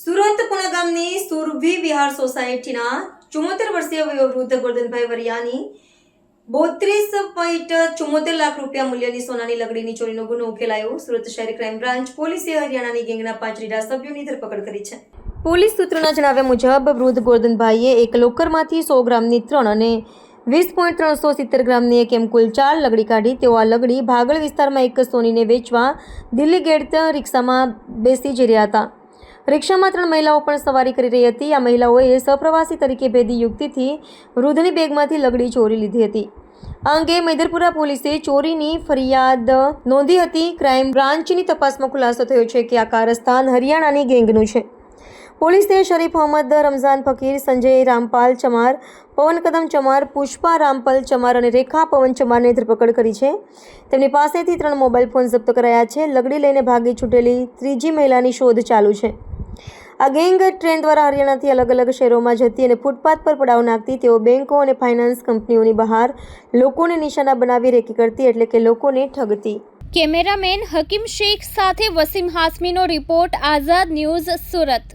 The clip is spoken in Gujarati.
સુરત પુણા ગામની સુરભી વિહાર સોસાયટીના ચુમ્મોતેર વર્ષીય વયોવૃદ્ધ ગોરધનભાઈ વરિયાની બોત્રીસ પોઈન્ટ ચુમ્મોતેર લાખ રૂપિયા મૂલ્યની સોનાની લગડીની ચોરીનો ગુનો ઉકેલાયો. સુરત શહેર ક્રાઇમ બ્રાન્ચ પોલીસે હરિયાણાની ગેંગના પાંચ રીડા સભ્યોની ધરપકડ કરી છે. પોલીસ સૂત્રોના જણાવ્યા મુજબ, વૃદ્ધ ગોરધનભાઈએ એક લોકરમાંથી સો ગ્રામની ત્રણ અને વીસ પોઈન્ટ ત્રણસો સિત્તેર ગ્રામની એક એમ કુલ ચાર લગડી કાઢી તેઓ આ લગડી ભાગળ વિસ્તારમાં એક સોનીને વેચવા દિલ્હી ગેટ રિક્ષામાં બેસી જઈ રહ્યા હતા. રિક્ષામાં ત્રણ મહિલાઓ પણ સવારી કરી રહી હતી. આ મહિલાઓએ સહપ્રવાસી તરીકે ભેદી યુક્તિથી વૃદ્ધની બેગમાંથી લગડી ચોરી લીધી હતી. આ અંગે મૈદરપુરા પોલીસે ચોરીની ફરિયાદ નોંધી હતી. ક્રાઇમ બ્રાન્ચની તપાસમાં ખુલાસો થયો છે કે આ કારસ્તાન હરિયાણાની ગેંગનું છે. પોલીસે શરીફ અહમદ રમઝાન ફકીર, સંજય રામપાલ ચમાર, પવન કદમ ચમાર, પુષ્પા રામપાલ ચમાર અને રેખા પવન ચમારની ધરપકડ કરી છે. તેમની પાસેથી ત્રણ મોબાઈલ ફોન જપ્ત કરાયા છે. લગડી લઈને ભાગી છૂટેલી ત્રીજી મહિલાની શોધ ચાલુ છે. આ ગેંગ ટ્રેન દ્વારા હરિયાણાથી અલગ અલગ શહેરોમાં જતી અને ફૂટપાથ પર પડાવ નાખતી તેઓ બેન્કો અને ફાઇનાન્સ કંપનીઓની બહાર લોકોને નિશાના બનાવી રેકી કરતી એટલે કે લોકોને ઠગતી. કેમેરામેન હકીમ શેખ સાથે વસીમ હાસમીનો રિપોર્ટ, આઝાદ ન્યૂઝ સુરત.